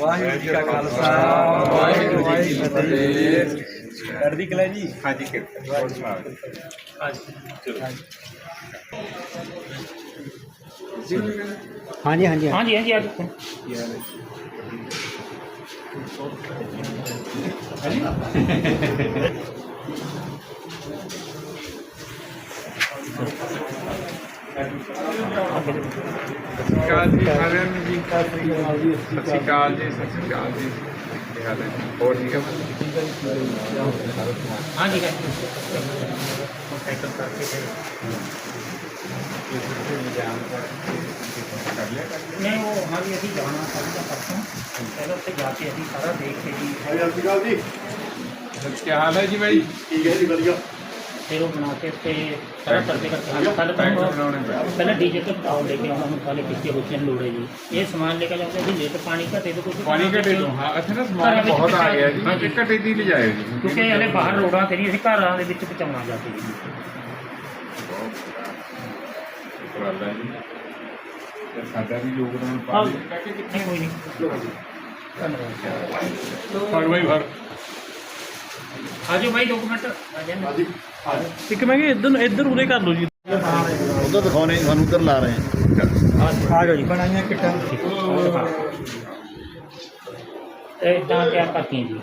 ਵਾਹਿਗੁਰੂ ਜੀ ਕਾ ਖਾਲਸਾ ਵਾਹਿਗੁਰੂ ਜੀ ਕੀ ਫਤਿਹ। ਚੜ੍ਹਦੀ ਕਲਾ ਜੀ? ਹਾਂਜੀ ਕਿਰਪਾ ਹੋਰ ਸੁਣਾਓ ਹਾਂਜੀ। ਹਾਂਜੀ ਹਾਂਜੀ। ਹਾਂਜੀ ਆ ਦੇਖੋ ਸਤਿ ਸ਼੍ਰੀ ਅਕਾਲ ਜੀ ਸਾਰਿਆਂ ਨੂੰ ਜੀ ਸਤਿ ਸ਼੍ਰੀ ਅਕਾਲ ਜੀ ਸਤਿ ਸ਼੍ਰੀ ਅਕਾਲ ਜੀ ਸਤਿ ਸ਼੍ਰੀ ਅਕਾਲ ਜੀ ਕੀ ਹਾਲ ਹੈ ਜੀ? ਹੋਰ ਠੀਕ ਹੈ ਹਾਂਜੀ ਹਾਂਜੀ ਸਾਈਕਲ ਕਰਕੇ ਫਿਰ ਨਹੀਂ ਉਹ ਹਾਂਜੀ ਅਸੀਂ ਜਾਣਾ ਕੱਲ੍ਹ ਦਾ ਪਰਸੋਂ ਪਹਿਲਾਂ ਉੱਥੇ ਜਾ ਕੇ ਅਸੀਂ ਸਾਰਾ ਦੇਖ ਕੇ ਜੀ ਕੀ ਹਾਲ ਹੈ ਜੀ ਬਾਈ ਫਿਰ ਉਹ ਬਣਾ ਕੇ ਤੇ ਸਾਰਾ ਸਰਵੇ ਕਰਕੇ ਹਾਂ ਕੱਲ। ਪਹਿਲਾਂ ਡੀਜੇ ਤੋਂ ਪਟਾਉ ਲੈ ਕੇ ਆਉਣਾ ਹੁਣ ਕਾਲੇ ਕਿੱਥੇ ਹੋ ਚੈਨ ਲੋੜੇ ਜੀ। ਇਹ ਸਮਾਨ ਲੈ ਕੇ ਜਾਂਦੇ ਜੀ ਲੇਟ ਪਾਣੀ ਘਟੇ ਤੋਂ ਕੁਝ ਪਾਣੀ ਘਟੇ ਤੋਂ ਹਾਂ ਇੱਥੇ ਨਾ ਸਮਾਨ ਬਹੁਤ ਆ ਗਿਆ ਜੀ। ਇੱਕ ਘਟੇ ਦੀ ਲਿਜਾਇਓ ਜੀ। ਕਿਉਂਕਿ ਹਲੇ ਬਾਹਰ ਰੋਡਾਂ ਤੇ ਨਹੀਂ ਅਸੀਂ ਘਰਾਂ ਦੇ ਵਿੱਚ ਪਹੁੰਚਾਉਣਾ ਜਾ ਕੇ ਜੀ। ਉਪਰਾਲਾ ਜੀ। ਤੇ ਸਾਡਾ ਵੀ ਯੋਗਦਾਨ ਪਾ ਹਾਂ। ਦੇ ਕਿ ਨਹੀਂ ਕੋਈ ਨਹੀਂ। ਧੰਨਵਾਦ ਫੜ ਬਾਈ ਫੜ। ਆਜੋ ਭਾਈ ਡਾਕੂਮੈਂਟ ਆ ਜਾਣ। ਇੱਕ ਮੈਂ ਕਿ ਇੱਧਰ ਇੱਧਰ ਉਰੇ ਕਰ ਲਓ ਜੀ। ਉਧਰ ਦਿਖਾਉਣੇ ਸਾਨੂੰ ਉਧਰ ਲਾ ਰਹੇ ਹਾਂ ਆ ਜਾਓ ਜੀ ਬਣਾਈਆਂ ਕਿੱਟਾਂ। ਇਹ ਤਾਂ ਤਿਆਰ ਕਰਤੀਆਂ ਜੀ?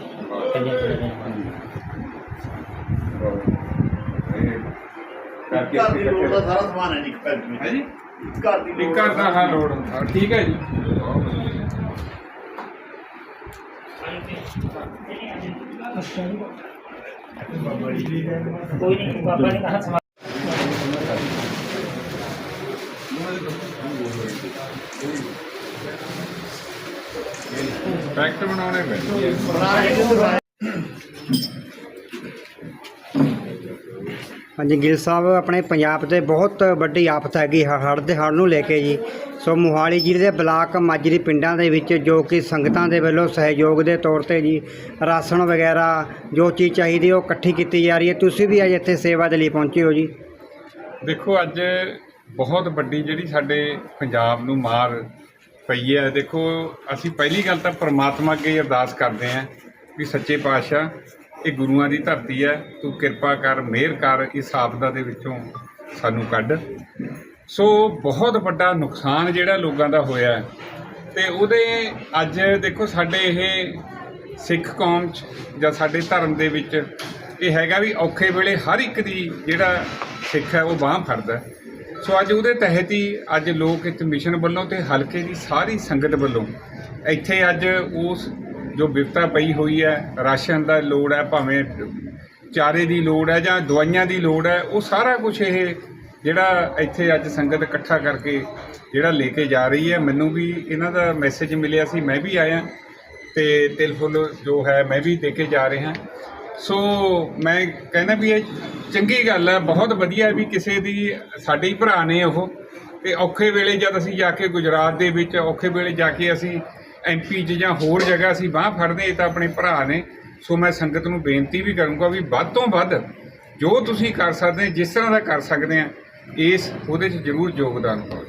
ਕਰਕੇ ਘਰ ਦੀ ਲੋੜ ਦਾ ਸਾਰਾ ਸਮਾਨ ਹੈ ਜੀ ਇੱਕ ਪੈਂਟ ਵਿੱਚ। ਹੈ ਜੀ? ਘਰ ਦੀ ਲੋੜ ਘਰ ਦਾ ਹਾਂ ਲੋੜ ਹਾਂ, ਠੀਕ ਹੈ ਜੀ। ਕੋਈ ਨਹੀਂ ਬਾਬਾ ਨੇ ਕਹਾ ਸਮਾਨ ਫੈਕਟ ਬਣਾਉਣੇ ਪੈਣੇ ਹਾਂਜੀ, ਗਿੱਲ ਸਾਹਿਬ, ਆਪਣੇ ਪੰਜਾਬ ਤੇ ਬਹੁਤ ਵੱਡੀ ਆਫਤ ਹੈਗੀ, ਹ- ਹੜ੍ਹ ਦੇ ਹੜ੍ਹ ਨੂੰ ਲੈ ਕੇ ਜੀ। ਸੋ ਮੋਹਾਲੀ ਜ਼ਿਲ੍ਹੇ ਦੇ ਬਲਾਕ ਮਾਜਰੀ ਪਿੰਡਾਂ ਦੇ ਵਿੱਚ ਜੋ ਕਿ ਸੰਗਤਾਂ ਦੇ ਵੱਲੋਂ ਸਹਿਯੋਗ ਦੇ ਤੌਰ ਤੇ ਜੀ, ਰਾਸ਼ਨ ਵਗੈਰਾ ਜੋ ਚੀਜ਼ ਚਾਹੀਦੀ ਉਹ ਇਕੱਠੀ ਕੀਤੀ ਜਾ ਰਹੀ ਹੈ। ਤੁਸੀਂ ਵੀ ਅੱਜ ਇੱਥੇ ਸੇਵਾ ਦੇ ਲਈ ਪਹੁੰਚੇ ਹੋ ਜੀ। ਦੇਖੋ, ਅੱਜ ਬਹੁਤ ਵੱਡੀ ਜਿਹੜੀ ਸਾਡੇ ਪੰਜਾਬ ਨੂੰ ਮਾਰ ਪਈ ਹੈ। ਦੇਖੋ, ਅਸੀਂ ਪਹਿਲੀ ਗੱਲ ਤਾਂ ਪ੍ਰਮਾਤਮਾ ਅੱਗੇ ਅਰਦਾਸ ਕਰਦੇ ਹਾਂ ਵੀ ਸੱਚੇ ਪਾਤਸ਼ਾਹ ਇਹ ਗੁਰੂਆਂ ਦੀ ਧਰਤੀ ਹੈ। ਤੂੰ ਕਿਰਪਾ ਕਰ, ਮਿਹਰ ਕਰ ਇਸ ਆਪਦਾ ਦੇ ਵਿੱਚੋਂ ਸਾਨੂੰ ਕੱਢ। ਸੋ ਬਹੁਤ ਵੱਡਾ ਨੁਕਸਾਨ ਜਿਹੜਾ ਲੋਕਾਂ ਦਾ ਹੋਇਆ ਹੈ। ਤੇ ਉਹਦੇ ਅੱਜ ਦੇਖੋ ਸਾਡੇ ਇਹ ਸਿੱਖ ਕੌਮ 'ਚ ਜਾਂ ਸਾਡੇ ਧਰਮ ਦੇ ਵਿੱਚ ਇਹ ਹੈਗਾ ਵੀ ਔਖੇ ਵੇਲੇ ਹਰ ਇੱਕ ਦੀ ਜਿਹੜਾ ਸਿੱਖ ਹੈ ਉਹ ਬਾਹ ਫੜਦਾ ਸੋ ਅੱਜ ਉਹਦੇ ਤਹਿਤ ਹੀ ਅੱਜ ਲੋਕ ਇੱਕ ਮਿਸ਼ਨ ਵੱਲੋਂ ਤੇ ਹਲਕੇ ਦੀ ਸਾਰੀ ਸੰਗਤ ਵੱਲੋਂ ਇੱਥੇ ਅੱਜ ਉਸ ਜੋ ਵਿਪਤਾ ਪਈ ਹੋਈ ਹੈ, ਰਾਸ਼ਨ ਦਾ ਲੋੜ ਹੈ, ਭਾਵੇਂ ਚਾਰੇ ਦੀ ਲੋੜ ਹੈ ਜਾਂ ਦਵਾਈਆਂ ਦੀ ਲੋੜ ਹੈ, ਉਹ ਸਾਰਾ ਕੁਝ ਇਹ ਜਿਹੜਾ ਇੱਥੇ ਅੱਜ ਸੰਗਤ ਇਕੱਠਾ ਕਰਕੇ ਜਿਹੜਾ ਲੈ ਕੇ ਜਾ ਰਹੀ ਹੈ, ਮੈਨੂੰ ਵੀ ਇਹਨਾਂ ਦਾ ਮੈਸੇਜ ਮਿਲਿਆ ਸੀ, ਮੈਂ ਵੀ ਆਇਆ ਤੇ ਤਿਲ ਫੁੱਲ ਜੋ ਹੈ ਮੈਂ ਵੀ ਦੇ ਕੇ ਜਾ ਰਿਹਾ। ਸੋ ਮੈਂ ਕਹਿੰਦਾ ਵੀ ਇਹ ਚੰਗੀ ਗੱਲ ਹੈ, ਬਹੁਤ ਵਧੀਆ ਵੀ ਕਿਸੇ ਦੀ ਸਾਡੇ ਹੀ ਭਰਾ ਨੇ ਉਹ, ਤੇ ਔਖੇ ਵੇਲੇ ਜਦ ਅਸੀਂ ਜਾ ਕੇ ਗੁਜਰਾਤ ਦੇ ਵਿੱਚ ਔਖੇ ਵੇਲੇ ਜਾ ਕੇ ਅਸੀਂ ਐਮਪੀ 'ਚ ਜਾਂ ਹੋਰ ਜਗ੍ਹਾ ਅਸੀਂ ਬਾਹ ਫੜਦੇ, ਇਹ ਤਾਂ ਆਪਣੇ ਭਰਾ ਨੇ। ਸੋ ਮੈਂ ਸੰਗਤ ਨੂੰ ਬੇਨਤੀ ਵੀ ਕਰੂੰਗਾ ਵੀ ਵੱਧ ਤੋਂ ਵੱਧ ਜੋ ਤੁਸੀਂ ਕਰ ਸਕਦੇ, ਜਿਸ ਤਰ੍ਹਾਂ ਦਾ ਕਰ ਸਕਦੇ ਆ, ਇਸ ਉਹਦੇ 'ਚ ਜ਼ਰੂਰ ਯੋਗਦਾਨ ਪਾਓ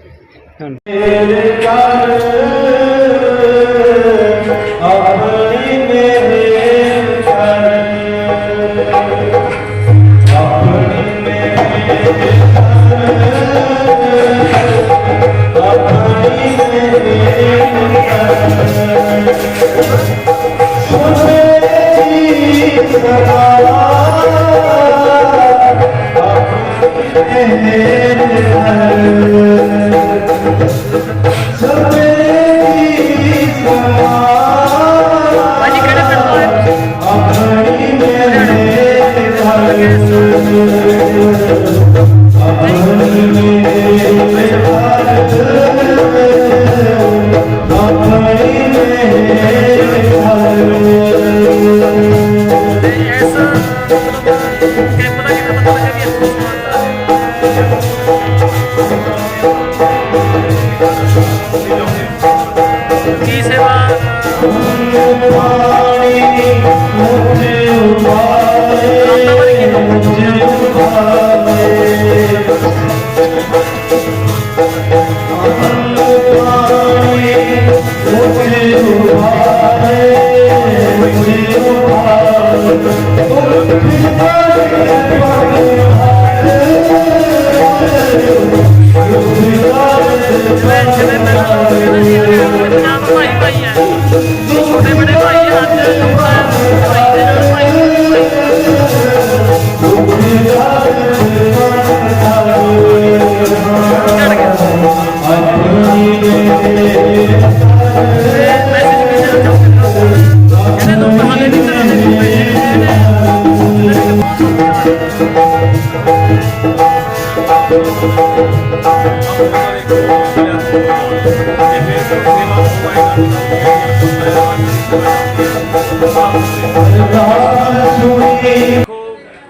Thank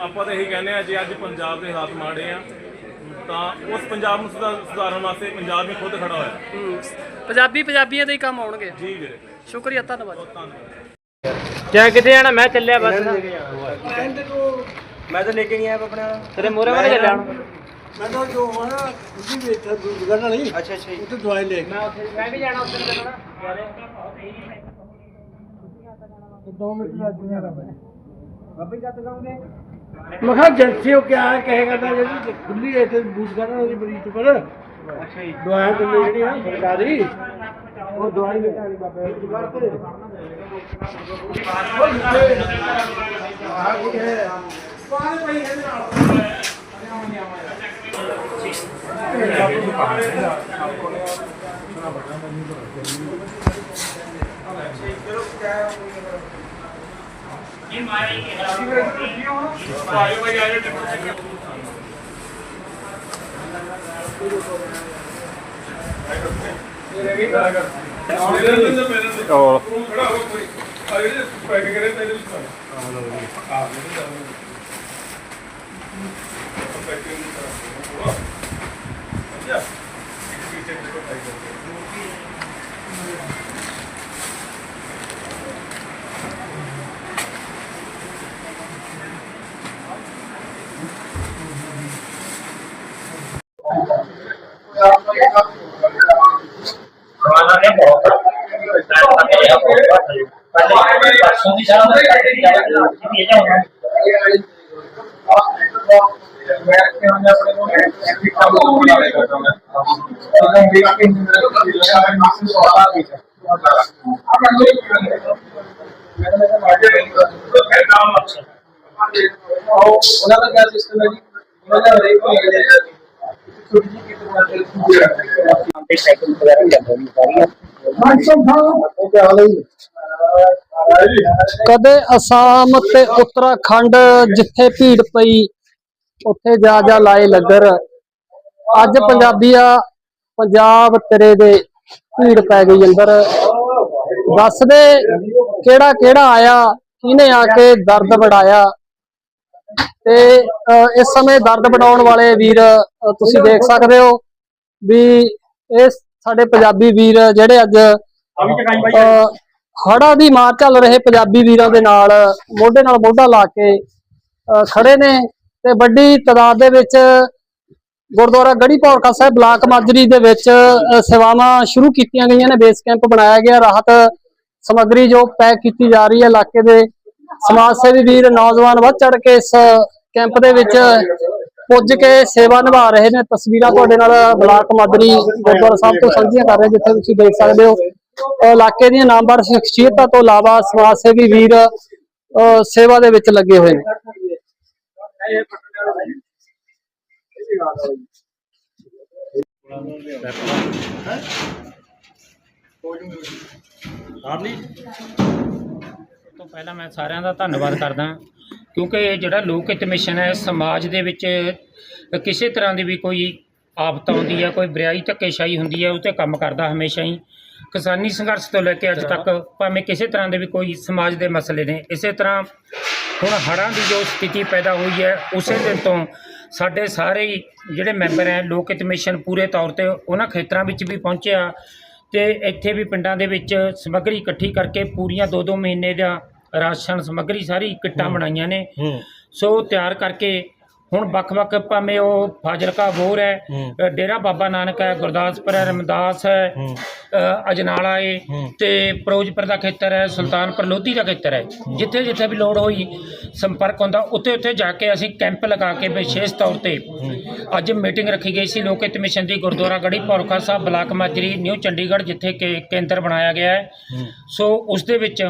ਆਪਾਂ ਤਾਂ ਇਹੀ ਕਹਿੰਦੇ ਆ ਜੇ ਅੱਜ ਪੰਜਾਬ ਦੇ ਹਾਲਾਤ ਮਾੜੇ ਆ ਤਾਂ ਉਸ ਪੰਜਾਬ ਨੂੰ ਸੁਧਾ- ਸੁਧਾਰਨ ਵਾਸਤੇ ਪੰਜਾਬ ਵੀ ਖੁਦ ਖੜਾ ਹੋਇਆ। ਹੂੰ। ਪੰਜਾਬੀ ਪੰਜਾਬੀਆਂ ਦੇ ਹੀ ਕੰਮ ਆਉਣਗੇ। ਜੀ ਵੀਰੇ। ਸ਼ੁਕਰੀਆ ਧੰਨਵਾਦ। ਜੈ ਕਿਤੇ ਜਾਣਾ? ਮੈਂ ਚੱਲਿਆ ਬਸ। ਮੈਂ ਤਾਂ ਲੈ ਕੇ ਨਹੀਂ ਆਇਆ ਆਪਣਾ। ਤੇਰੇ ਮੋਰੇ ਵਾਲੇ ਚੱਲਿਆ ਮੈਂ ਤਾਂ ਜੋ ਹੋਣਾ ਉਹਦੀ ਵੀ ਇੱਥੇ ਦੁਕਾਨ ਵਾਲੀ। ਅੱਛਾ ਅੱਛਾ ਜੀ। ਉੱਥੇ ਦਵਾਈ ਲੈ ਕੇ। ਮੈਂ ਉੱਥੇ ਮੈਂ ਵੀ ਜਾਣਾ ਉੱਥੇ ਚੱਲਣਾ ਦੋ ਮੈਂ ਕਿਹਾ ਏਜੰਸੀ ਉਹ ਕਿਆ ਕਹੇਗਾ ਤਾਂ ਜਿਹੜੀ ਖੁੱਲੀ ਹੈ ਇੱਥੇ ਦੁਕਾਨ ਵਾਲੀ ਬਰੀਚ ਪਰ ਅੱਛਾ ਜੀ। ਤੇ ਜਿਹੜੀਆਂ ਸਰਕਾਰੀ ਉਹ ਦਵਾਈ ਲੈ ਕੇ ਆਣੀ ਬਾਬਾ। ये मारे ये आयो भाई आयो और खड़ा हो कोई अरे पैक करे तेरे हां लो हां pack Yeah. You take the look like that. Thank you. ਉਹਨਾਂ ਦਾ ਕਿਆ ਸਿਸਟਮ ਹੈ ਜੀ ਉਹਨਾਂ ਦਾ ਹਰੇਕ ਨੂੰ ਮਿਲ ਛੋਟੀ ਜਿਹੀ ਕਿਤੇ ਨਾ ਕਿਤੇ ਸਾਈਕਲ ਵਗੈਰਾ ਜਾਂਦਾ ਨਹੀਂ ਸਾਰੀਆਂ ਕਦੇ ਅਸਾਮ ਤੇ ਉੱਤਰਾਖੰਡ ਜਿੱਥੇ ਭੀੜ ਪਈ, ਉੱਥੇ ਜਾ ਜਾ ਲਾਏ ਲੱਗਰ। ਅੱਜ ਪੰਜਾਬੀਆ ਪੰਜਾਬ ਤੇਰੇ ਦੇ ਭੀੜ ਪੈ ਗਈ ਅੰਦਰ। ਦੱਸ ਕਿਹੜਾ ਕਿਹੜਾ ਆਇਆ ਕਿਹਨੇ ਆ ਕੇ ਦਰਦ ਵੜਾਇਆ? ਤੇ ਇਸ ਸਮੇਂ ਦਰਦ ਵਡਾਉਣ ਵਾਲੇ ਵੀਰ ਤੁਸੀਂ ਦੇਖ ਸਕਦੇ ਹੋ ਵੀ ਇਹ ਸਾਡੇ ਪੰਜਾਬੀ ਵੀਰ ਜਿਹੜੇ ਅੱਜ ਅਹ, ਹੜ੍ਹਾਂ ਦੀ ਮਾਰ ਚੱਲ ਰਹੇ ਪੰਜਾਬੀ ਵੀਰਾਂ ਦੇ ਨਾਲ ਮੋਢੇ ਨਾਲ ਮੋਢਾ ਲਾ ਕੇ ਅਹ, ਖੜੇ ਨੇ ਤੇ ਵੱਡੀ ਤਾਦਾਦ ਦੇ ਵਿੱਚ ਗੁਰਦੁਆਰਾ ਗੜੀ ਪੌਰਕਾ ਸਾਹਿਬ ਬਲਾਕ ਮਾਜਰੀ ਦੇ ਵਿੱਚ ਸੇਵਾਵਾਂ ਸ਼ੁਰੂ ਕੀਤੀਆਂ ਗਈਆਂ ਨੇ। ਬੇਸ ਕੈਂਪ ਬਣਾਇਆ ਗਿਆ। ਰਾਹਤ ਸਮੱਗਰੀ ਜੋ ਪੈਕ ਕੀਤੀ ਜਾ ਰਹੀ ਹੈ ਇਲਾਕੇ ਦੇ ਸਮਾਜ ਸੇਵੀ ਵੀਰ, ਨੌਜਵਾਨ ਵੱਧ ਚੜ ਕੇ ਇਸ ਕੈਂਪ ਦੇ ਵਿੱਚ ਪੁੱਜ ਕੇ ਸੇਵਾ ਨਿਭਾ ਰਹੇ ਨੇ। ਤਸਵੀਰਾਂ ਤੁਹਾਡੇ ਨਾਲ ਬਲਾਕ ਮਾਦਰੀ ਗੁਰਦੁਆਰਾ ਸਾਹਿਬ ਤੋਂ ਸਾਂਝੀਆਂ ਕਰ ਰਹੇ, ਜਿੱਥੇ ਤੁਸੀਂ ਦੇਖ ਸਕਦੇ ਹੋ। ਇਲਾਕੇ ਦੀਆਂ ਨਾਮਵਰ ਸ਼ਖਸੀਅਤਾਂ ਤੋਂ ਇਲਾਵਾ ਸਮਾਜ ਸੇਵੀ ਵੀਰ ਅਹ ਸੇਵਾ ਦੇ ਵਿੱਚ ਲੱਗੇ ਹੋਏ ਨੇ। ਤੋਂ ਪਹਿਲਾਂ ਮੈਂ ਸਾਰਿਆਂ ਦਾ ਧੰਨਵਾਦ ਕਰਦਾ ਕਿਉਂਕਿ ਇਹ ਜਿਹੜਾ ਲੋਕ ਹਿੱਤ ਮਿਸ਼ਨ ਹੈ ਸਮਾਜ ਦੇ ਵਿੱਚ ਕਿਸੇ ਤਰ੍ਹਾਂ ਦੀ ਵੀ ਕੋਈ ਆਫਤ ਆਉਂਦੀ ਹੈ ਕੋਈ ਬਰਿਆਈ ਧੱਕੇਸ਼ਾਹੀ ਹੁੰਦੀ ਹੈ ਉਹ ਤੇ ਕੰਮ ਕਰਦਾ ਹਮੇਸ਼ਾ ਹੀ। ਕਿਸਾਨੀ ਸੰਘਰਸ਼ ਤੋਂ ਲੈ ਕੇ ਅੱਜ ਤੱਕ ਭਾਵੇਂ ਕਿਸੇ ਤਰ੍ਹਾਂ ਦੇ ਵੀ ਕੋਈ ਸਮਾਜ ਦੇ ਮਸਲੇ ਨੇ, ਇਸੇ ਤਰ੍ਹਾਂ ਹੁਣ ਹੜ੍ਹਾਂ ਦੀ ਜੋ ਸਥਿਤੀ ਪੈਦਾ ਹੋਈ ਹੈ, ਉਸੇ ਦਿਨ ਤੋਂ ਸਾਡੇ ਸਾਰੇ ਹੀ ਜਿਹੜੇ ਮੈਂਬਰ ਹੈ ਲੋਕ ਹਿੱਤ ਮਿਸ਼ਨ ਪੂਰੇ ਤੌਰ ਤੇ ਉਹਨਾਂ ਖੇਤਰਾਂ ਵਿੱਚ ਵੀ ਪਹੁੰਚਿਆ ਤੇ ਇੱਥੇ ਵੀ ਪਿੰਡਾਂ ਦੇ ਵਿੱਚ ਸਮੱਗਰੀ ਇਕੱਠੀ ਕਰਕੇ ਪੂਰੀਆਂ 2-2 ਮਹੀਨੇ ਦਾ ਰਾਸ਼ਨ ਸਮੱਗਰੀ ਸਾਰੀ ਕਿੱਟਾਂ ਬਣਾਈਆਂ ਨੇ। ਸੋ ਤਿਆਰ ਕਰਕੇ ਹੁਣ ਵੱਖ-ਵੱਖ ਭਾਵੇਂ ਉਹ ਫਾਜ਼ਿਲਕਾ ਬੋਰ ਹੈ ਡੇਰਾ ਬਾਬਾ ਨਾਨਕ ਹੈ ਗੁਰਦਾਸਪੁਰ ਹੈ ਰਮਦਾਸ ਹੈ ਅਜਨਾਲਾ ਹੈ। ਤੇ ਫਿਰੋਜ਼ਪੁਰ ਦਾ ਖੇਤਰ ਹੈ ਸੁਲਤਾਨਪੁਰ ਲੋਧੀ ਦਾ ਖੇਤਰ ਹੈ। ਜਿੱਥੇ ਜਿੱਥੇ ਵੀ ਲੋੜ ਹੋਈ ਸੰਪਰਕ ਹੁੰਦਾ ਉੱਥੇ ਉੱਥੇ ਜਾ ਕੇ ਅਸੀਂ ਕੈਂਪ ਲਗਾ ਕੇ ਵਿਸ਼ੇਸ਼ ਤੌਰ ਤੇ ਅੱਜ ਮੀਟਿੰਗ ਰੱਖੀ ਗਈ ਸੀ ਲੋਕ ਹਿੱਤ ਮਿਸ਼ਨ ਦੀ ਗੁਰਦੁਆਰਾ ਗੜੀ ਪੌਰਖਾ ਸਾਹਿਬ ਬਲਾਕ ਮਾਜਰੀ ਨਿਊ ਚੰਡੀਗੜ੍ਹ ਜਿੱਥੇ ਕਿ ਕੇਂਦਰ ਬਣਾਇਆ ਗਿਆ ਹੈ। ਸੋ ਉਸ ਦੇ ਵਿੱਚ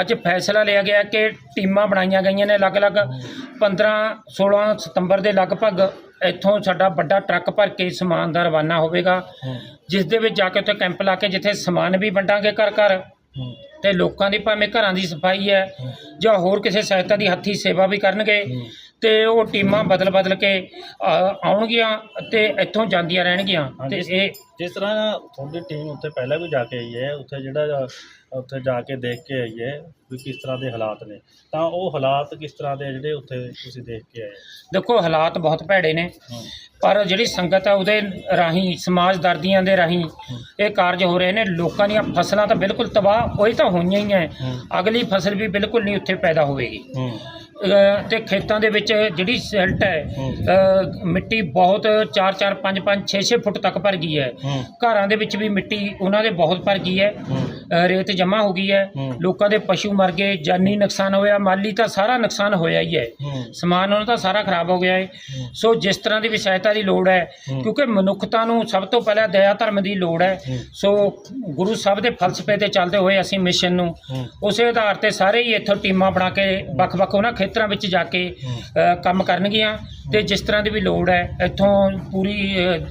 ਅੱਜ ਫੈਸਲਾ ਲਿਆ ਗਿਆ ਕਿ ਟੀਮਾਂ ਬਣਾਈਆਂ ਗਈਆਂ ਨੇ ਅਲੱਗ-ਅਲੱਗ। 15 16 ਸਤੰਬਰ ਦੇ ਲਗਭਗ ਇੱਥੋਂ ਸਾਡਾ ਵੱਡਾ ਟਰੱਕ ਭਰ ਕੇ ਸਮਾਨ ਦਾ ਰਵਾਨਾ ਹੋਵੇਗਾ। ਜਿਸ ਦੇ ਵਿੱਚ ਜਾ ਕੇ ਉੱਥੇ ਕੈਂਪ ਲਾ ਕੇ ਜਿੱਥੇ ਸਮਾਨ ਵੀ ਵੰਡਾਂਗੇ ਘਰ ਘਰ ਤੇ ਲੋਕਾਂ ਦੀ ਭਾਵੇਂ ਘਰਾਂ ਦੀ ਸਫ਼ਾਈ ਹੈ ਜਾਂ ਹੋਰ ਕਿਸੇ ਸਹਾਇਤਾ ਦੀ ਹੱਥੀ ਸੇਵਾ ਵੀ ਕਰਨਗੇ। ਤੇ ਉਹ ਟੀਮਾਂ ਬਦਲ ਬਦਲ ਕੇ ਆਉਣਗੀਆਂ ਤੇ ਇੱਥੋਂ ਜਾਂਦੀਆਂ ਰਹਿਣਗੀਆਂ। ਤੇ ਇਹ ਜਿਸ ਤਰ੍ਹਾਂ ਤੁਹਾਡੀ ਟੀਮ ਉੱਥੇ ਪਹਿਲਾਂ ਵੀ ਜਾ ਕੇ ਆਈ ਹੈ ਉੱਥੇ ਜਿਹੜਾ ਉੱਥੇ ਜਾ ਕੇ ਦੇਖ ਕੇ ਆਈ ਹੈ ਵੀ ਕਿਸ ਤਰ੍ਹਾਂ ਦੇ ਹਾਲਾਤ ਨੇ। ਤਾਂ ਉਹ ਹਾਲਾਤ ਕਿਸ ਤਰ੍ਹਾਂ ਦੇ ਆ ਜਿਹੜੇ ਉੱਥੇ ਤੁਸੀਂ ਦੇਖ ਕੇ ਆਏ? ਦੇਖੋ ਹਾਲਾਤ ਬਹੁਤ ਭੈੜੇ ਨੇ। ਪਰ ਜਿਹੜੀ ਸੰਗਤ ਹੈ ਉਹਦੇ ਰਾਹੀਂ ਸਮਾਜ ਦਰਦੀਆਂ ਦੇ ਰਾਹੀਂ ਇਹ ਕਾਰਜ ਹੋ ਰਹੇ ਨੇ। ਲੋਕਾਂ ਦੀਆਂ ਫਸਲਾਂ ਤਾਂ ਬਿਲਕੁਲ ਤਬਾਹ ਹੋਈ ਤਾਂ ਹੋਈਆਂ ਹੀ ਐ। ਅਗਲੀ ਫਸਲ ਵੀ ਬਿਲਕੁਲ ਨਹੀਂ ਉੱਥੇ ਪੈਦਾ ਹੋਵੇਗੀ। ਤੇ ਖੇਤਾਂ ਦੇ ਵਿੱਚ ਜਿਹੜੀ ਸਿਲਟ ਹੈ ਮਿੱਟੀ ਬਹੁਤ 4 4 5 5 6 6 ਫੁੱਟ ਤੱਕ ਭਰ ਗਈ ਹੈ। ਘਰਾਂ ਦੇ ਵਿੱਚ ਵੀ ਮਿੱਟੀ ਉਹਨਾਂ ਦੇ ਬਹੁਤ ਭਰ ਗਈ ਹੈ। ਰੇਤ ਜਮ੍ਹਾਂ ਹੋ ਗਈ ਹੈ। ਲੋਕਾਂ ਦੇ ਪਸ਼ੂ ਮਰ ਗਏ ਜਾਨੀ ਨੁਕਸਾਨ ਹੋਇਆ ਮਾਲੀ ਤਾਂ ਸਾਰਾ ਨੁਕਸਾਨ ਹੋਇਆ ਹੀ ਹੈ। ਸਮਾਨ ਉਹਨਾਂ ਦਾ ਸਾਰਾ ਖਰਾਬ ਹੋ ਗਿਆ ਹੈ। ਸੋ ਜਿਸ ਤਰ੍ਹਾਂ ਦੀ ਵੀ ਸਹਾਇਤਾ ਦੀ ਲੋੜ ਹੈ ਕਿਉਂਕਿ ਮਨੁੱਖਤਾ ਨੂੰ ਸਭ ਤੋਂ ਪਹਿਲਾਂ ਦਇਆ ਧਰਮ ਦੀ ਲੋੜ ਹੈ। ਸੋ ਗੁਰੂ ਸਾਹਿਬ ਦੇ ਫਲਸਫੇ ਤੇ ਚੱਲਦੇ ਹੋਏ ਅਸੀਂ ਮਿਸ਼ਨ ਨੂੰ ਉਸੇ ਆਧਾਰ ਤੇ ਸਾਰੇ ਹੀ ਇੱਥੋਂ ਟੀਮਾਂ ਬਣਾ ਕੇ ਵੱਖ-ਵੱਖ ਉਹਨਾਂ ਖੇਤਰਾਂ ਵਿੱਚ ਜਾ ਕੇ ਕੰਮ ਕਰਨਗੀਆਂ। ਤੇ ਜਿਸ ਤਰ੍ਹਾਂ ਦੀ ਵੀ ਲੋੜ ਹੈ ਇੱਥੋਂ ਪੂਰੀ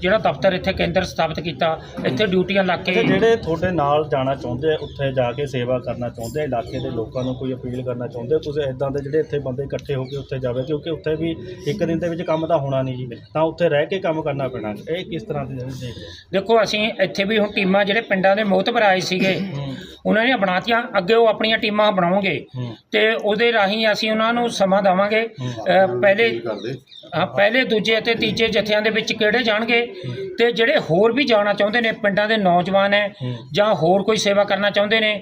ਜਿਹੜਾ ਦਫ਼ਤਰ ਇੱਥੇ ਕੇਂਦਰ ਸਥਾਪਿਤ ਕੀਤਾ ਇੱਥੇ ਡਿਊਟੀਆਂ ਲੱਗ ਕੇ ਜਿਹੜੇ ਤੁਹਾਡੇ ਨਾਲ ਜਾਣਾ ਚਾਹੁੰਦੇ ਆ ਉੱਥੇ ਜਾ ਕੇ ਸੇਵਾ ਕਰਨਾ ਚਾਹੁੰਦੇ ਇਲਾਕੇ ਦੇ ਲੋਕਾਂ ਨੂੰ ਕੋਈ ਅਪੀਲ ਕਰਨਾ ਚਾਹੁੰਦੇ ਤੁਸੀਂ ਇਦਾਂ ਦੇ ਜਿਹੜੇ ਇੱਥੇ ਬੰਦੇ ਇਕੱਠੇ ਹੋ ਕੇ ਉੱਥੇ ਜਾਵੇ ਕਿਉਂਕਿ ਉੱਥੇ ਵੀ ਇੱਕ ਦਿਨ ਦੇ ਵਿੱਚ ਕੰਮ ਤਾਂ ਹੋਣਾ ਨਹੀਂ ਜੀ। ਤਾਂ ਉੱਥੇ ਰਹਿ ਕੇ ਕੰਮ ਕਰਨਾ ਪੈਣਾ। ਇਹ ਕਿਸ ਤਰ੍ਹਾਂ ਦੀ ਦੇਖਦੇ ਦੇਖੋ ਅਸੀਂ ਇੱਥੇ ਵੀ ਹੁਣ ਟੀਮਾਂ ਜਿਹੜੇ ਪਿੰਡਾਂ ਦੇ ਮੋਹਤਬਰ ਆਏ ਸੀਗੇ ਉਹਨਾਂ ਨੇ ਬਣਾਤੀਆਂ ਅੱਗੇ ਉਹ ਆਪਣੀਆਂ ਟੀਮਾਂ ਬਣਾਉਣਗੇ। ਤੇ ਉਹਦੇ ਰਾਹੀਂ ਅਸੀਂ ਉਹਨਾਂ ਨੂੰ ਸਮਾਂ ਦੇਵਾਂਗੇ। ਪਹਿਲੇ ਹਾਂ। ਪਹਿਲੇ ਦੂਜੇ ਅਤੇ ਤੀਜੇ ਜਥਿਆਂ ਦੇ ਵਿੱਚ ਕਿਹੜੇ ਜਾਣਗੇ? ਤੇ ਜਿਹੜੇ ਹੋਰ ਵੀ ਜਾਣਾ ਚਾਹੁੰਦੇ ਨੇ ਪਿੰਡਾਂ ਦੇ ਨੌਜਵਾਨ ਹੈ ਜਾਂ ਹੋਰ ਕੋਈ ਸੇਵਾ ਕਰਨਾ ਚਾਹੁੰਦੇ ਨੇ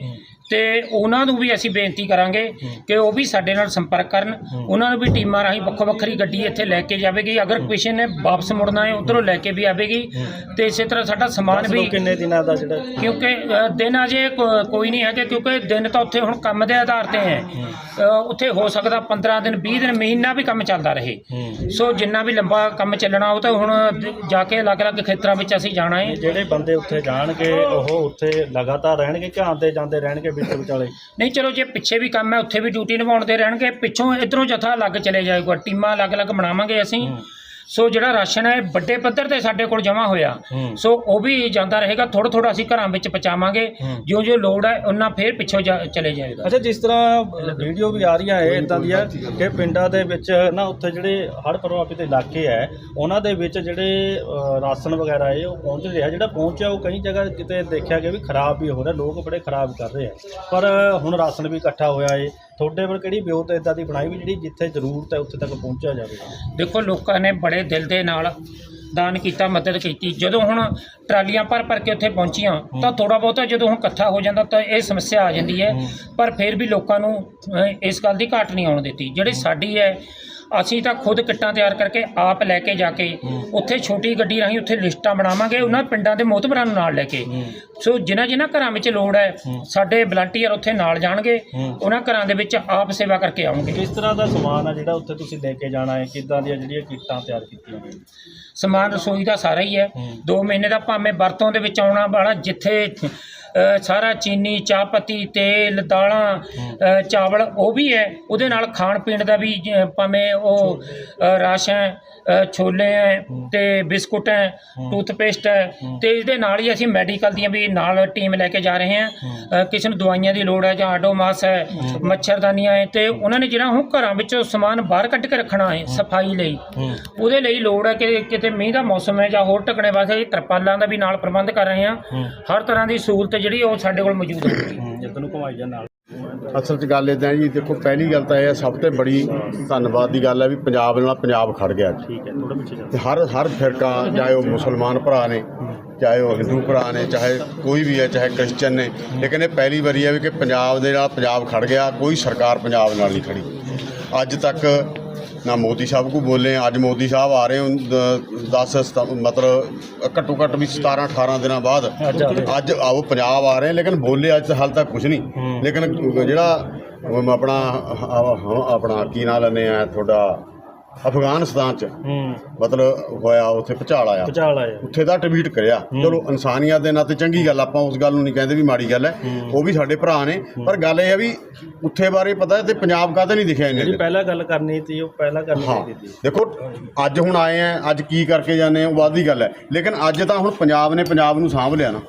ਤੇ ਉਹਨਾਂ ਨੂੰ ਵੀ ਅਸੀਂ ਬੇਨਤੀ ਕਰਾਂਗੇ ਕਿ ਉਹ ਵੀ ਸਾਡੇ ਨਾਲ ਸੰਪਰਕ ਕਰਨ। ਉਹਨਾਂ ਨੂੰ ਵੀ ਟੀਮਾਂ ਰਾਹੀਂ ਵੱਖੋ ਵੱਖਰੀ ਗੱਡੀ ਇੱਥੇ ਲੈ ਕੇ ਜਾਵੇਗੀ। ਅਗਰ ਕਿਸੇ ਨੇ ਵਾਪਸ ਮੁੜਨਾ ਹੈ ਉਧਰੋਂ ਲੈ ਕੇ ਵੀ ਆਵੇਗੀ। ਤੇ ਇਸੇ ਤਰ੍ਹਾਂ ਸਾਡਾ ਸਮਾਨ ਵੀ ਕਿੰਨੇ ਦਿਨਾਂ ਦਾ ਜਿਹੜਾ ਕਿਉਂਕਿ ਦਿਨ ਅਜੇ ਕੋਈ ਨਹੀਂ ਹੈਗੇ ਕਿਉਂਕਿ ਦਿਨ ਤਾਂ ਉੱਥੇ ਹੁਣ ਕੰਮ ਦੇ ਆਧਾਰ ਤੇ ਹੈ। ਉੱਥੇ ਹੋ ਸਕਦਾ 15 ਦਿਨ 20 ਦਿਨ ਮਹੀਨਾ ਵੀ ਕੰਮ ਚੱਲਦਾ ਰਹੇ। ਸੋ ਜਿੰਨਾ ਵੀ ਲੰਬਾ ਕੰਮ ਚੱਲਣਾ ਉਹ ਤਾਂ ਹੁਣ ਜਾ ਕੇ ਅਲੱਗ-ਅਲੱਗ ਖੇਤਰਾਂ ਵਿੱਚ ਅਸੀਂ ਜਾਣਾ ਹੈ। ਜਿਹੜੇ ਬੰਦੇ ਉੱਥੇ ਜਾਣਗੇ ਉਹ ਉੱਥੇ ਲਗਾਤਾਰ ਰਹਿਣਗੇ ਕਿ ਆਉਂਦੇ ਜਾਂਦੇ ਰਹਿਣਗੇ? ਵਿੱਚ ਵਿਚਾਲੇ। ਨਹੀਂ ਚਲੋ ਜੇ ਪਿੱਛੇ ਵੀ ਕੰਮ ਹੈ ਉੱਥੇ ਵੀ ਡਿਊਟੀ ਨਿਭਾਉਣ ਦੇ ਰਹਿਣਗੇ ਪਿੱਛੋਂ ਇਧਰੋਂ ਜਥਾ ਅਲੱਗ ਚਲੇ ਜਾਏਗਾ। ਟੀਮਾਂ ਅਲੱਗ-ਅਲੱਗ ਬਣਾਵਾਂਗੇ ਅਸੀਂ। ਸੋ ਜਿਹੜਾ ਰਾਸ਼ਨ ਹੈ ਵੱਡੇ ਪੱਧਰ ਤੇ ਸਾਡੇ ਕੋਲ ਜਮ੍ਹਾਂ ਹੋਇਆ। ਸੋ ਉਹ ਵੀ ਜਾਂਦਾ ਰਹੇਗਾ ਥੋੜਾ ਥੋੜਾ ਅਸੀਂ ਘਰਾਂ ਵਿੱਚ ਪਹੁੰਚਾਵਾਂਗੇ। ਜੋ ਜੋ ਲੋੜ ਹੈ ਉਹਨਾਂ ਫੇਰ ਪਿੱਛੋਂ ਜਾ- ਚਲੇ ਜਾਏਗਾ। ਅੱਛਾ ਜਿਸ ਤਰ੍ਹਾਂ ਵੀਡੀਓ ਵੀ ਆ ਰਹੀਆਂ ਹੈ ਇਦਾਂ ਦੀਆਂ ਕਿ ਪਿੰਡਾਂ ਦੇ ਵਿੱਚ ਨਾ ਉੱਥੇ ਜਿਹੜੇ ਹੜ੍ਹ ਪ੍ਰਭਾਵਿਤ ਇਲਾਕੇ ਹੈ ਉਹਨਾਂ ਦੇ ਵਿੱਚ ਜਿਹੜੇ ਅ, ਰਾਸ਼ਨ ਵਗੈਰਾ ਹੈ ਉਹ ਪਹੁੰਚ ਰਿਹਾ। ਜਿਹੜਾ ਪਹੁੰਚਿਆ ਉਹ ਕਈ ਜਗ੍ਹਾ ਕਿਤੇ ਦੇਖਿਆ ਗਿਆ ਵੀ ਖਰਾਬ ਵੀ ਹੋ ਰਿਹਾ ਲੋਕ ਬੜੇ ਖਰਾਬ ਕਰ ਰਹੇ ਆ। ਪਰ ਹੁਣ ਰਾਸ਼ਨ ਵੀ ਇਕੱਠਾ ਹੋਇਆ ਏ ਤੁਹਾਡੇ ਪਰ ਕਿਹੜੀ ਵਿਉਂਤ ਇਦਾਂ ਦੀ ਬਣਾਈ ਵੀ ਜਿਹੜੀ ਜਿੱਥੇ ਜ਼ਰੂਰਤ ਹੈ ਉੱਥੇ ਤੱਕ ਪਹੁੰਚਿਆ ਜਾਵੇ? ਦੇਖੋ ਲੋਕਾਂ ਨੇ ਬੜੇ ਦਿਲ ਦੇ ਨਾਲ ਦਾਨ ਕੀਤਾ ਮਦਦ ਕੀਤੀ। ਜਦੋਂ ਹੁਣ ਟਰਾਲੀਆਂ ਭਰ ਭਰ ਕੇ ਉੱਥੇ ਪਹੁੰਚੀਆਂ ਤਾਂ ਥੋੜਾ ਬਹੁਤਾ ਜਦੋਂ ਹੁਣ ਇਕੱਠਾ ਹੋ ਜਾਂਦਾ ਤਾਂ ਇਹ ਸਮੱਸਿਆ ਆ ਜਾਂਦੀ ਹੈ। ਪਰ ਫਿਰ ਵੀ ਲੋਕਾਂ ਨੂੰ ਇਸ ਗੱਲ ਦੀ ਘਾਟ ਨਹੀਂ ਆਉਣ ਦਿੱਤੀ। ਜਿਹੜੀ ਸਾਡੀ ਹੈ ਅਸੀਂ ਤਾਂ ਖੁਦ ਕਿੱਟਾਂ ਤਿਆਰ ਕਰਕੇ ਆਪ ਲੈ ਕੇ ਜਾ ਕੇ ਉੱਥੇ ਛੋਟੀ ਗੱਡੀ ਰਾਹੀਂ ਉੱਥੇ ਲਿਸਟਾਂ ਬਣਾਵਾਂਗੇ ਉਹਨਾਂ ਪਿੰਡਾਂ ਦੇ ਮੋਹਤਬਰਾਂ ਨੂੰ ਨਾਲ ਲੈ ਕੇ। ਸੋ ਜਿਨ੍ਹਾਂ ਜਿਨ੍ਹਾਂ ਘਰਾਂ ਵਿੱਚ ਲੋੜ ਹੈ ਸਾਡੇ ਵਲੰਟੀਅਰ ਉੱਥੇ ਨਾਲ ਜਾਣਗੇ ਉਹਨਾਂ ਘਰਾਂ ਦੇ ਵਿੱਚ ਆਪ ਸੇਵਾ ਕਰਕੇ ਆਉਣਗੇ। ਕਿਸ ਤਰ੍ਹਾਂ ਦਾ ਸਮਾਨ ਆ ਜਿਹੜਾ ਉੱਥੇ ਤੁਸੀਂ ਲੈ ਕੇ ਜਾਣਾ ਹੈ? ਕਿੱਦਾਂ ਦੀਆਂ ਜਿਹੜੀਆਂ ਕਿੱਟਾਂ ਤਿਆਰ ਕੀਤੀਆਂ ਨੇ ਸਮਾਨ ਰਸੋਈ ਦਾ ਸਾਰਾ ਹੀ ਹੈ। 2 ਮਹੀਨੇ ਦਾ ਭਾਵੇਂ ਵਰਤੋਂ ਦੇ ਵਿੱਚ ਆਉਣਾ ਵਾਲਾ ਜਿੱਥੇ ਸਾਰਾ ਚੀਨੀ ਚਾਹ ਪੱਤੀ ਤੇਲ ਦਾਲਾਂ ਚਾਵਲ ਉਹ ਵੀ ਹੈ। ਉਹਦੇ ਨਾਲ ਖਾਣ ਪੀਣ ਦਾ ਵੀ ਭਾਵੇਂ ਉਹ ਰਾਸ਼ਨ ਛੋਲੇ ਹੈ ਤੇ ਬਿਸਕੁਟ ਹੈ ਟੂਥਪੇਸਟ ਹੈ ਤੇ ਇਹਦੇ ਨਾਲ ਹੀ ਅਸੀਂ ਮੈਡੀਕਲ ਦੀਆਂ ਵੀ ਨਾਲ ਟੀਮ ਲੈ ਕੇ ਜਾ ਰਹੇ ਹਾਂ। ਕਿਸੇ ਨੂੰ ਦਵਾਈਆਂ ਦੀ ਲੋੜ ਹੈ ਜਾਂ ਆਡੋਮਾਸ ਹੈ ਮੱਛਰਦਾਨੀਆਂ ਹੈ ਤੇ ਉਹਨਾਂ ਨੇ ਜਿਹੜਾ ਹੁਣ ਘਰਾਂ ਵਿੱਚੋਂ ਸਮਾਨ ਬਾਹਰ ਕੱਢ ਕੇ ਰੱਖਣਾ ਹੈ ਸਫ਼ਾਈ ਲਈ। ਉਹਦੇ ਲਈ ਲੋੜ ਹੈ ਕਿ ਕਿਤੇ ਮੀਂਹ ਦਾ ਮੌਸਮ ਹੈ ਜਾਂ ਹੋਰ ਢਕਣੇ ਵਾਸਤੇ ਤਰਪਾਲਾਂ ਦਾ ਵੀ ਨਾਲ ਪ੍ਰਬੰਧ ਕਰ ਰਹੇ ਹਾਂ। ਹਰ ਤਰ੍ਹਾਂ ਦੀ ਸਹੂਲਤ ਜਿਹੜੀ ਉਹ ਸਾਡੇ ਕੋਲ ਮੌਜੂਦ ਜਿੱਦ ਨੂੰ ਘੁਮਾਈ ਜਾਂ ਨਾਲ। ਅਸਲ 'ਚ ਗੱਲ ਇਦਾਂ ਜੀ ਦੇਖੋ ਪਹਿਲੀ ਗੱਲ ਤਾਂ ਇਹ ਹੈ ਸਭ ਤੋਂ ਬੜੀ ਧੰਨਵਾਦ ਦੀ ਗੱਲ ਹੈ ਵੀ ਪੰਜਾਬ ਨਾਲ ਪੰਜਾਬ ਖੜ ਗਿਆ ਠੀਕ ਹੈ ਥੋੜਾ ਪਿੱਛੇ ਜਾ ਹਰ ਹਰ ਫਿਰਕਾ ਚਾਹੇ ਉਹ ਮੁਸਲਮਾਨ ਭਰਾ ਨੇ ਚਾਹੇ ਉਹ ਹਿੰਦੂ ਭਰਾ ਨੇ ਚਾਹੇ ਕੋਈ ਵੀ ਹੈ ਚਾਹੇ ਕ੍ਰਿਸਚਨ ਨੇ ਲੇਕਿਨ ਇਹ ਪਹਿਲੀ ਵਾਰੀ ਹੈ ਵੀ ਕਿ ਪੰਜਾਬ ਦੇ ਨਾਲ ਪੰਜਾਬ ਖੜ ਗਿਆ ਕੋਈ ਸਰਕਾਰ ਪੰਜਾਬ ਨਾਲ ਨਹੀਂ ਖੜੀ। ਅੱਜ ਤੱਕ ਨਾ ਮੋਦੀ ਸਾਹਿਬ ਕੋ ਬੋਲੇ ਅੱਜ ਮੋਦੀ ਸਾਹਿਬ ਆ ਰਹੇ ਹੋ 10 ਮਤਲਬ ਘੱਟੋ ਘੱਟ ਵੀ 17 18 ਦਿਨਾਂ ਬਾਅਦ। ਅੱਜ ਆਓ ਪੰਜਾਬ ਆ ਰਹੇ ਲੇਕਿਨ ਬੋਲੇ ਅੱਜ ਹਾਲ ਤੱਕ ਕੁਝ ਨਹੀਂ। ਲੇਕਿਨ ਜਿਹੜਾ ਆਪਣਾ ਆਪਣਾ ਕੀ ਨਾਂ ਲੈਂਦੇ ਆ ਤੁਹਾਡਾ ਅਫਗਾਨਿਸਤਾਨ ਚ। ਹੂੰ। ਮਤਲਬ ਹੋਇਆ ਉੱਥੇ ਭੁਚਾਲ ਆਇਆ। ਭੁਚਾਲ ਆਇਆ। ਉੱਥੇ ਦਾ ਟਵੀਟ ਕਰਿਆ। ਚਲੋ ਇਨਸਾਨੀਅਤ ਦੇ ਨਾਤੇ ਚੰਗੀ ਗੱਲ ਆਪਾਂ ਉਸ ਗੱਲ ਨੂੰ ਨਹੀਂ ਕਹਿੰਦੇ ਵੀ ਮਾੜੀ ਗੱਲ ਹੈ। ਉਹ ਵੀ ਸਾਡੇ ਭਰਾ ਨੇ। ਪਰ ਗੱਲ ਇਹ ਹੈ ਵੀ ਉੱਥੇ ਬਾਰੇ ਪਤਾ ਤੇ ਪੰਜਾਬ ਕਾਹਤੇ ਨਹੀਂ ਦਿਖਿਆ ਇਹਨੇ ਜਿਹੜੀ ਪਹਿਲਾਂ ਗੱਲ ਕਰਨੀ ਸੀ ਉਹ ਪਹਿਲਾਂ ਕਰਨੀ ਚਾਹੀਦੀ ਸੀ। ਦੇਖੋ ਅੱਜ ਹੁਣ ਆਏ ਆ ਅੱਜ ਕੀ ਕਰਕੇ ਜਾਂਦੇ ਆ ਉਹ ਬਾਅਦ ਦੀ ਗੱਲ ਹੈ। ਲੇਕਿਨ ਅੱਜ ਤਾਂ ਹੁਣ ਪੰਜਾਬ ਨੇ ਪੰਜਾਬ ਨੂੰ ਸਾਂਭ ਲਿਆ ਨਾ।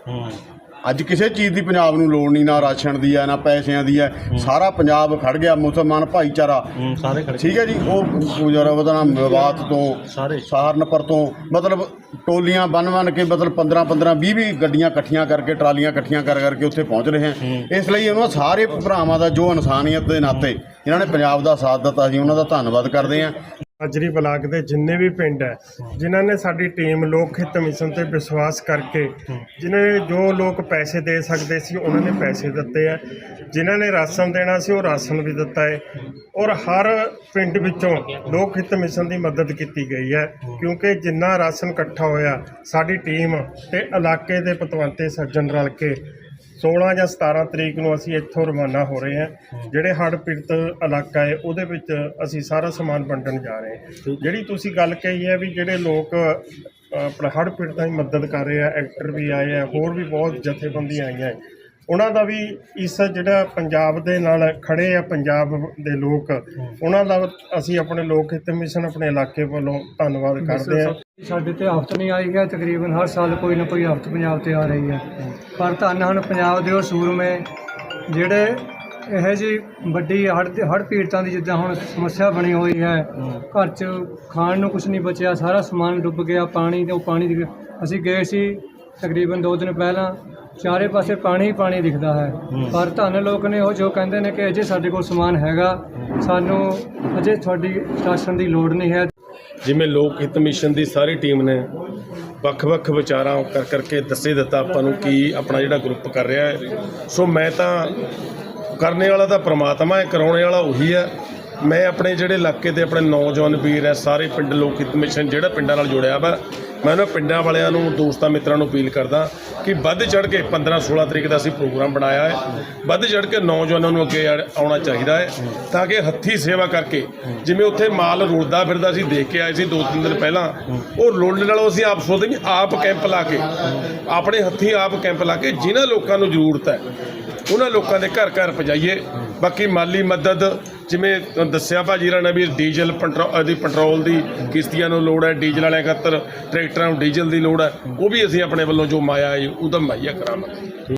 ਅੱਜ ਕਿਸੇ ਚੀਜ਼ ਦੀ ਪੰਜਾਬ ਨੂੰ ਲੋੜ ਨਹੀਂ ਨਾ ਰਾਸ਼ਨ ਦੀ ਹੈ ਨਾ ਪੈਸਿਆਂ ਦੀ ਹੈ। ਸਾਰਾ ਪੰਜਾਬ ਖੜ ਗਿਆ ਮੁਸਲਮਾਨ ਭਾਈਚਾਰਾ। ਹੂੰ ਸਾਰੇ ਖੜੇ ਠੀਕ ਹੈ ਜੀ ਉਹ ਗੁਜਰਾ ਨਾਮ ਮਵਾਤ ਤੋਂ ਸਾਰੇ। ਸਹਾਰਨਪੁਰ ਤੋਂ ਮਤਲਬ ਟੋਲੀਆਂ ਬਨ ਬਨ ਕੇ ਮਤਲਬ 15 15 20 20 ਗੱਡੀਆਂ ਇਕੱਠੀਆਂ ਕਰਕੇ ਟਰਾਲੀਆਂ ਇਕੱਠੀਆਂ ਕਰ ਕਰਕੇ ਉੱਥੇ ਪਹੁੰਚ ਰਹੇ ਹਨ ਇਸ ਲਈ ਉਹਨਾਂ ਸਾਰੇ ਭਰਾਵਾਂ ਦਾ ਜੋ ਇਨਸਾਨੀਅਤ ਦੇ ਨਾਤੇ ਜਿਨ੍ਹਾਂ ਨੇ ਪੰਜਾਬ ਦਾ ਸਾਥ ਦਿੱਤਾ ਅਸੀਂ ਉਹਨਾਂ ਦਾ ਧੰਨਵਾਦ ਕਰਦੇ ਹਾਂ। ਅਜਰੀ ਬਲਾਕ ਦੇ ਜਿੰਨੇ ਵੀ ਪਿੰਡ ਹੈ, ਜਿਨ੍ਹਾਂ ਨੇ ਸਾਡੀ ਟੀਮ ਲੋਕ ਹਿੱਤ ਮਿਸ਼ਨ ਤੇ ਵਿਸ਼ਵਾਸ ਕਰਕੇ ਜਿਨ੍ਹਾਂ ਜੋ ਲੋਕ ਪੈਸੇ ਦੇ ਸਕਦੇ ਸੀ, ਉਹਨਾਂ ਨੇ ਪੈਸੇ ਦਿੱਤੇ ਹੈ। ਜਿਨ੍ਹਾਂ ਨੇ ਰਾਸ਼ਨ ਦੇਣਾ ਸੀ, ਉਹ ਰਾਸ਼ਨ ਵੀ ਦਿੱਤਾ ਹੈ। ਔਰ ਹਰ ਪਿੰਡ ਵਿੱਚੋਂ ਲੋਕ ਹਿੱਤ ਮਿਸ਼ਨ ਦੀ ਮਦਦ ਕੀਤੀ ਗਈ ਹੈ, ਕਿਉਂਕਿ ਜਿੰਨਾ ਰਾਸ਼ਨ ਇਕੱਠਾ ਹੋਇਆ, ਸਾਡੀ ਟੀਮ ਤੇ ਇਲਾਕੇ ਦੇ ਪਤਵੰਤੇ ਸੱਜਣ ਰਲ ਕੇ 16 ਜਾਂ 17 ਤਰੀਕ ਨੂੰ ਅਸੀਂ ਇੱਥੋਂ ਰਵਾਨਾ ਹੋ ਰਹੇ ਹਾਂ। ਜਿਹੜੇ ਹੜ੍ਹ ਪੀੜਤ ਇਲਾਕਾ ਹੈ ਉਹਦੇ ਵਿੱਚ ਅਸੀਂ ਸਾਰਾ ਸਮਾਨ ਵੰਡਣ ਜਾ ਰਹੇ ਹਾਂ। ਜਿਹੜੀ ਤੁਸੀਂ ਗੱਲ ਕਹੀ ਹੈ ਵੀ ਜਿਹੜੇ ਲੋਕ ਆਪਣਾ ਹੜ੍ਹ ਪੀੜਤਾਂ ਦੀ ਮਦਦ ਕਰ ਰਹੇ ਆ ਐਕਟਰ ਵੀ ਆਏ ਆ ਹੋਰ ਵੀ ਬਹੁਤ ਜਥੇਬੰਦੀਆਂ ਆਈਆਂ। ਉਹਨਾਂ ਦਾ ਵੀ ਇਸ ਜਿਹੜਾ ਪੰਜਾਬ ਦੇ ਨਾਲ ਖੜੇ ਆ ਪੰਜਾਬ ਦੇ ਲੋਕ ਉਹਨਾਂ ਦਾ ਅਸੀਂ ਆਪਣੇ ਲੋਕ ਹਿੱਤ ਮਿਸ਼ਨ ਆਪਣੇ ਇਲਾਕੇ ਵੱਲੋਂ ਧੰਨਵਾਦ ਕਰਦੇ ਹਾਂ। ਸਾਡੇ ਤੇ ਆਫਤ ਨਹੀਂ ਆਈ ਹੈ ਤਕਰੀਬਨ ਹਰ ਸਾਲ ਕੋਈ ਨਾ ਕੋਈ ਆਫਤ ਪੰਜਾਬ ਤੇ ਆ ਰਹੀ ਹੈ। ਪਰ ਧੰਨ ਹਨ ਪੰਜਾਬ ਦੇ ਉਹ ਸੂਰਮੇ ਜਿਹੜੇ ਇਹ ਜੀ ਵੱਡੀ ਹੜ੍ਹ ਹੜ੍ਹ ਪੀੜਤਾਂ ਦੀ ਜਿੱਦਾਂ ਹੁਣ ਸਮੱਸਿਆ ਬਣੀ ਹੋਈ ਹੈ ਘਰ 'ਚ ਖਾਣ ਨੂੰ ਕੁਝ ਨਹੀਂ ਬਚਿਆ ਸਾਰਾ ਸਮਾਨ ਡੁੱਬ ਗਿਆ ਪਾਣੀ ਤੇ ਉਹ ਪਾਣੀ ਅਸੀਂ ਗਏ ਸੀ ਤਕਰੀਬਨ 2 ਦਿਨ ਪਹਿਲਾਂ ਚਾਰੇ ਪਾਸੇ ਪਾਣੀ ਹੀ ਪਾਣੀ ਦਿਖਦਾ ਹੈ। ਪਰ ਧੰਨ ਲੋਕ ਨੇ ਉਹ ਜੋ ਕਹਿੰਦੇ ਨੇ ਕਿ ਅਜੇ ਸਾਡੇ ਕੋਲ ਸਮਾਨ ਹੈਗਾ। ਸਾਨੂੰ ਅਜੇ ਤੁਹਾਡੀ ਰਾਸ਼ਨ ਦੀ ਲੋੜ ਨਹੀਂ ਹੈ। ਜਿਵੇਂ ਲੋਕ ਹਿੱਤ ਮਿਸ਼ਨ ਦੀ ਸਾਰੀ ਟੀਮ ਨੇ ਵੱਖ-ਵੱਖ ਵਿਚਾਰਾਂ ਕਰ ਕਰਕੇ ਦੱਸੇ ਦਿੱਤਾ ਆਪਾਂ ਨੂੰ ਕੀ ਆਪਣਾ ਜਿਹੜਾ ਗਰੁੱਪ ਕਰ ਰਿਹਾ ਹੈ। ਸੋ ਮੈਂ ਤਾਂ ਕਰਨੇ ਵਾਲਾ ਤਾਂ ਪ੍ਰਮਾਤਮਾ ਹੈ ਕਰਾਉਣੇ ਵਾਲਾ ਉਹੀ ਹੈ। ਮੈਂ ਆਪਣੇ ਜਿਹੜੇ ਇਲਾਕੇ ਦੇ ਆਪਣੇ ਨੌਜਵਾਨ ਵੀਰ ਹੈ ਸਾਰੇ ਪਿੰਡ ਲੋਕ ਹਿੱਤ ਮਿਸ਼ਨ ਜਿਹੜਾ ਪਿੰਡਾਂ ਨਾਲ ਜੁੜਿਆ ਵਾ ਮੈਂ ਉਹਨਾਂ ਪਿੰਡਾਂ ਵਾਲਿਆਂ ਨੂੰ, ਦੋਸਤਾਂ ਮਿੱਤਰਾਂ ਨੂੰ ਅਪੀਲ ਕਰਦਾ ਕਿ ਵੱਧ ਚੜ ਕੇ 15 16 ਤਰੀਕ ਦਾ ਅਸੀਂ ਪ੍ਰੋਗਰਾਮ ਬਣਾਇਆ ਹੈ। ਵੱਧ ਚੜ ਕੇ ਨੌਜਵਾਨਾਂ ਨੂੰ ਅੱਗੇ ਆੜ- ਆਉਣਾ ਚਾਹੀਦਾ ਹੈ ਤਾਂ ਕਿ ਹੱਥੀ ਸੇਵਾ ਕਰਕੇ ਜਿਵੇਂ ਉੱਥੇ ਮਾਲ ਰੁਲਦਾ ਫਿਰਦਾ ਸੀ ਦੇਖ ਕੇ ਆਏ ਸੀ ਦੋ ਤਿੰਨ ਦਿਨ ਪਹਿਲਾਂ, ਉਹ ਰੋਲਣ ਨਾਲੋਂ ਅਸੀਂ ਆਪ ਸੋਚਦੇ ਕਿ ਆਪ ਕੈਂਪ ਲਾ ਕੇ, ਆਪਣੇ ਹੱਥੀ ਆਪ ਕੈਂਪ ਲਾ ਕੇ ਜਿਨ੍ਹਾਂ ਲੋਕਾਂ ਨੂੰ ਜ਼ਰੂਰਤ ਹੈ, ਉਹਨਾਂ ਲੋਕਾਂ ਦੇ ਘਰ ਘਰ ਪਹੁੰਚਾਈਏ ਬਾਕੀ ਮਾਲੀ ਮਦਦ ਜਿਵੇਂ ਦੱਸਿਆ ਭਾਜੀ ਰਾਣਾ ਵੀ ਡੀਜ਼ਲ ਪੈਟਰੋਲ ਦੀ ਪੈਟਰੋਲ ਦੀ ਕਿਸ਼ਤੀਆਂ ਨੂੰ ਲੋੜ ਹੈ, ਡੀਜ਼ਲ ਵਾਲਿਆਂ ਖਾਤਰ ਟਰੈਕਟਰਾਂ ਨੂੰ ਡੀਜ਼ਲ ਦੀ ਲੋੜ ਹੈ, ਉਹ ਵੀ ਅਸੀਂ ਆਪਣੇ ਵੱਲੋਂ ਜੋ ਮਾਇਆ ਹੈ ਉਹਦਾ ਮੁਹੱਈਆ ਕਰਾਵਾਂਗੇ।